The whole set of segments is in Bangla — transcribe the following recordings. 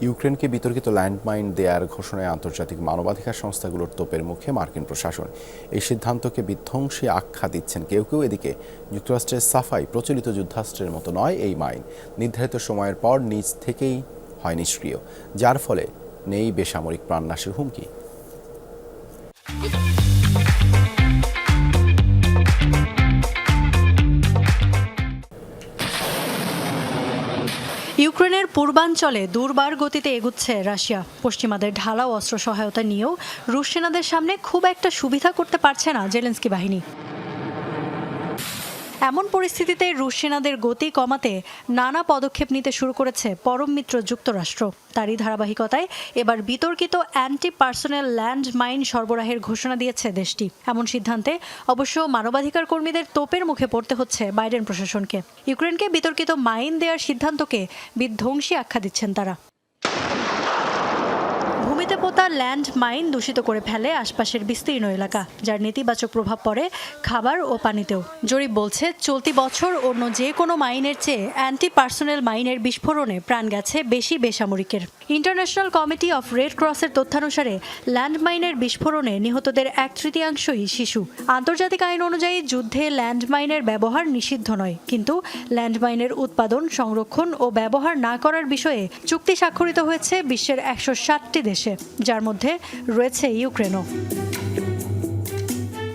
ইউক্রেনকে বিতর্কিত ল্যান্ডমাইন দেয়ার ঘোষণায় আন্তর্জাতিক মানবাধিকার সংস্থাগুলোর তোপের মুখে মার্কিন প্রশাসন। এই সিদ্ধান্তকে বিধ্বংসী আখ্যা দিচ্ছেন কেউ কেউ। এদিকে, যুক্তরাষ্ট্রের সাফাই প্রচলিত যুদ্ধাস্ত্রের মতো নয় এই মাইন। নির্ধারিত সময়ের পর নিজ থেকেই হয় নিষ্ক্রিয়, যার ফলে নেই বেসামরিক প্রাণনাশের হুমকি। ইউক্রেনের পূর্বাঞ্চলে দুর্বার গতিতে এগুচ্ছে রাশিয়া। পশ্চিমাদের ঢালাও অস্ত্র সহায়তা নিয়েও রুশ সেনাদের সামনে খুব একটা সুবিধা করতে পারছে না জেলেন্সকি বাহিনী। এমন পরিস্থিতিতে রুশ সেনাদের গতি কমাতে নানা পদক্ষেপ নিতে শুরু করেছে পরম মিত্র যুক্তরাষ্ট্র। তারই ধারাবাহিকতায় এবার বিতর্কিত অ্যান্টি পার্সোনাল ল্যান্ড মাইন সরবরাহের ঘোষণা দিয়েছে দেশটি। এমন সিদ্ধান্তে অবশ্য মানবাধিকার কর্মীদের তোপের মুখে পড়তে হচ্ছে বাইডেন প্রশাসনকে। ইউক্রেনকে বিতর্কিত মাইন দেওয়ার সিদ্ধান্তকে বিধ্বংসী আখ্যা দিচ্ছেন তারা। ভূমিতে পোতা ল্যান্ড মাইন দূষিত করে ফেলে আশপাশের বিস্তীর্ণ এলাকা, যার নেতিবাচক প্রভাব পড়ে খাবার ও পানিতেও। জরিপ বলছে, চলতি বছর অন্য যে কোনো মাইনের চেয়ে অ্যান্টি পার্সোনেল মাইনের বিস্ফোরণে প্রাণ গেছে বেশি বেসামরিকের। ইন্টারন্যাশনাল কমিটি অফ রেড ক্রসের তথ্যানুসারে ল্যান্ড মাইনের বিস্ফোরণে নিহতদের এক তৃতীয়াংশই শিশু। আন্তর্জাতিক আইন অনুযায়ী যুদ্ধে ল্যান্ডমাইনের ব্যবহার নিষিদ্ধ নয়, কিন্তু ল্যান্ডমাইনের উৎপাদন, সংরক্ষণ ও ব্যবহার না করার বিষয়ে চুক্তি স্বাক্ষরিত হয়েছে বিশ্বের একশো ষাটটি দেশে যার মধ্যে রয়েছে ইউক্রেনও।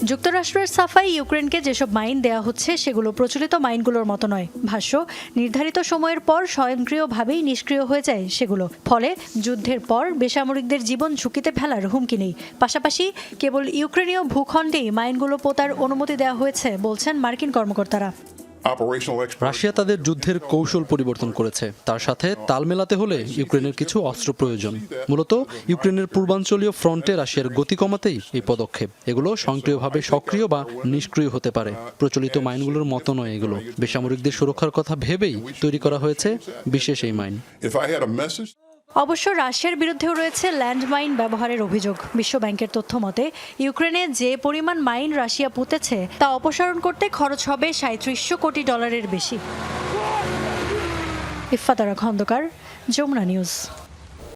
যুক্তরাষ্ট্রের সাফাই ইউক্রেনকে যেসব মাইন দেয়া হচ্ছে, সেগুলো প্রচলিত মাইনগুলোর মতো নয়। ভাষ্য, নির্ধারিত সময়ের পর স্বয়ংক্রিয়ভাবেই নিষ্ক্রিয় হয়ে যায় সেগুলো। ফলে যুদ্ধের পর বেসামরিকদের জীবন ঝুঁকিতে ফেলার হুমকি নেই। পাশাপাশি কেবল ইউক্রেনীয় ভূখণ্ডেই মাইনগুলো পোতার অনুমতি দেওয়া হয়েছে, বলছেন মার্কিন কর্মকর্তারা. রাশিয়া তাদের যুদ্ধের কৌশল পরিবর্তন করেছে। তার সাথে তাল মেলাতে হলে ইউক্রেনের কিছু অস্ত্র প্রয়োজন। মূলত ইউক্রেনের পূর্বাঞ্চলীয় ফ্রন্টে রাশিয়ার গতি কমাতেই এই পদক্ষেপ। এগুলো স্বয়ংক্রিয়ভাবে সক্রিয় বা নিষ্ক্রিয় হতে পারে। প্রচলিত মাইনগুলোর মতো নয় এগুলো। বেসামরিকদের সুরক্ষার কথা ভেবেই তৈরি করা হয়েছে বিশেষ এই মাইন। অবশ্য রাশিয়ার বিরুদ্ধেও রয়েছে ল্যান্ডমাইন ব্যবহারের অভিযোগ। বিশ্ব ব্যাংকের তথ্য মতে, ইউক্রেনে যে পরিমাণ মাইন রাশিয়া পুঁতেছে, তা অপসারণ করতে খরচ হবে সাঁত্রিশশো কোটি ডলারের বেশি। ইফাতারা খন্দকার, যমুনা নিউজ।